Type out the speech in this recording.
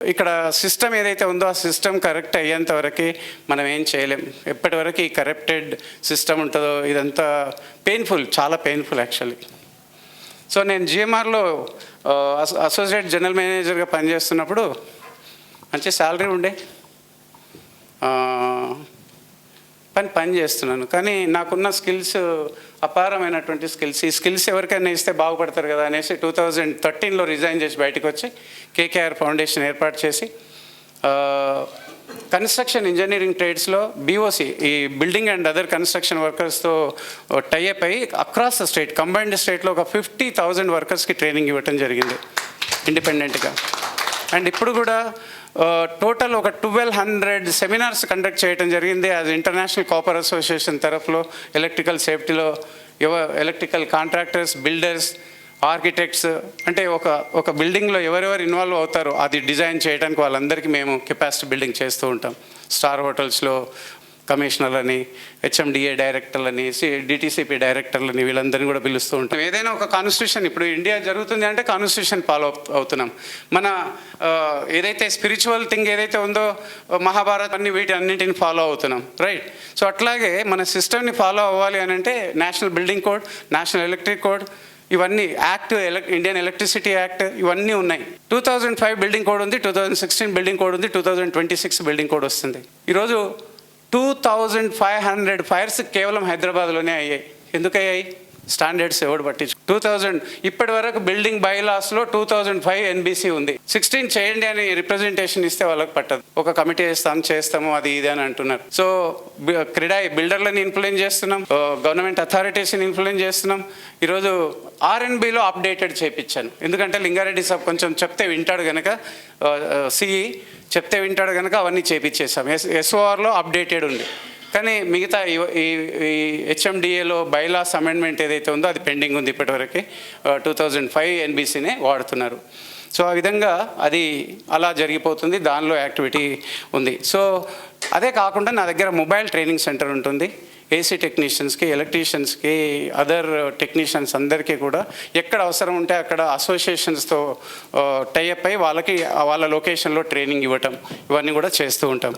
ఇక్కడ సిస్టమ్ ఏదైతే ఉందో ఆ సిస్టమ్ కరెక్ట్ అయ్యేంత వరకు మనం ఏం చేయలేం. ఎప్పటి వరకు ఈ కరప్టెడ్ సిస్టమ్ ఉంటుందో ఇదంతా పెయిన్ఫుల్ చాలా పెయిన్ఫుల్ యాక్చువల్లీ సో నేను జిఎంఆర్లో అసోసియేట్ జనరల్ మేనేజర్గా పనిచేస్తున్నప్పుడు మంచి శాలరీ ఉండే. పని పని చేస్తున్నాను. కానీ నాకున్న స్కిల్స్ అపారమైనటువంటి స్కిల్స్. ఈ స్కిల్స్ ఎవరికైనా ఇస్తే బాగుపడతారు కదా అనేసి టూ థౌజండ్ థర్టీన్లో రిజైన్ చేసి బయటకు వచ్చి కేకేఆర్ ఫౌండేషన్ ఏర్పాటు చేసి construction engineering ట్రేడ్స్లో B O building and other construction వర్కర్స్తో tie up అయ్యి అక్రాస్ ద స్టేట్ కంబైన్డ్ స్టేట్లో ఒక ఫిఫ్టీ థౌజండ్ వర్కర్స్కి ట్రైనింగ్ ఇవ్వటం జరిగింది. ఇండిపెండెంట్గా. అండ్ ఇప్పుడు కూడా టోటల్ ఒక ట్వెల్వ్ హండ్రెడ్ సెమినార్స్ కండక్ట్ చేయడం జరిగింది. అది ఇంటర్నేషనల్ కాపర్ అసోసియేషన్ తరఫులో ఎలక్ట్రికల్ సేఫ్టీలో ఎవ ఎలక్ట్రికల్ కాంట్రాక్టర్స్ బిల్డర్స్ ఆర్కిటెక్ట్స్ అంటే ఒక ఒక బిల్డింగ్లో ఎవరెవరు ఇన్వాల్వ్ అవుతారో అది డిజైన్ చేయడానికి వాళ్ళందరికీ మేము కెపాసిటీ బిల్డింగ్ చేస్తూ ఉంటాం. స్టార్ హోటల్స్లో కమిషనర్లని హెచ్ఎండిఏ డైరెక్టర్లని సి డిటీసీపీ డైరెక్టర్లని వీళ్ళందరినీ కూడా పిలుస్తూ ఉంటాం. ఏదైనా ఒక కాన్స్టిట్యూషన్ ఇప్పుడు ఇండియా జరుగుతుంది అంటే కాన్స్టిట్యూషన్ ఫాలో అవుతున్నాం. మన ఏదైతే స్పిరిచువల్ థింగ్ ఏదైతే ఉందో మహాభారత్ అన్ని వీటి అన్నింటిని ఫాలో అవుతున్నాం రైట్? సో అట్లాగే మన సిస్టమ్ని ఫాలో అవ్వాలి అని అంటే national building code national electric code ఇవన్నీ యాక్ట్ ఇండియన్ ఎలక్ట్రిసిటీ యాక్ట్ ఇవన్నీ ఉన్నాయి. Two thousand five building code ఉంది two thousand sixteen building code ఉంది two thousand twenty six building code వస్తుంది. ఈరోజు two thousand five hundred fires కేవలం హైదరాబాద్లోనే అయ్యాయి. ఎందుకయ్యాయి? స్టాండర్డ్స్ ఎవడు పట్టించు? టూ థౌజండ్ ఇప్పటి వరకు బిల్డింగ్ బైలాస్లో టూ థౌజండ్ ఫైవ్ ఎన్బీసీ ఉంది. సిక్స్టీన్ చేయండి అని రిప్రజెంటేషన్ ఇస్తే వాళ్ళకి పట్టదు. ఒక కమిటీ వేస్తాం చేస్తాము అది ఇది అని అంటున్నారు. సో బి- క్రీడా బిల్డర్లను ఇన్ఫ్లుయెన్స్ చేస్తున్నాం. గవర్నమెంట్ అథారిటీస్ని ఇన్ఫ్లుయెన్స్ చేస్తున్నాం. ఈరోజు ఆర్ఎన్బిలో అప్డేటెడ్ చేయించాను ఎందుకంటే లింగారెడ్డి సాబ్ కొంచెం చెప్తే వింటాడు కనుక సిఈ చెప్తే వింటాడు కనుక అవన్నీ చేపించేసాం ఎస్ ఎస్ఓఆర్లో అప్డేటెడ్ ఉంది. కానీ మిగతా ఈ- ఈ హెచ్ఎండిఏలో బైలాస్ అమెండ్మెంట్ ఏదైతే ఉందో అది పెండింగ్ ఉంది ఇప్పటివరకు. టూ థౌజండ్ ఫైవ్ ఎన్బీసీనే వాడుతున్నారు. సో ఆ విధంగా అది అలా జరిగిపోతుంది. దానిలో యాక్టివిటీ ఉంది. సో అదే కాకుండా నా దగ్గర మొబైల్ ట్రైనింగ్ సెంటర్ ఉంటుంది. ఏసీ టెక్నీషియన్స్కి ఎలక్ట్రీషియన్స్కి అదర్ టెక్నీషియన్స్ అందరికీ కూడా ఎక్కడ అవసరం ఉంటే అక్కడ అసోసియేషన్స్తో టైఅప్ అయి వాళ్ళకి వాళ్ళ లొకేషన్లో ట్రైనింగ్ ఇవ్వటం. ఇవన్నీ కూడా చేస్తూ ఉంటాం.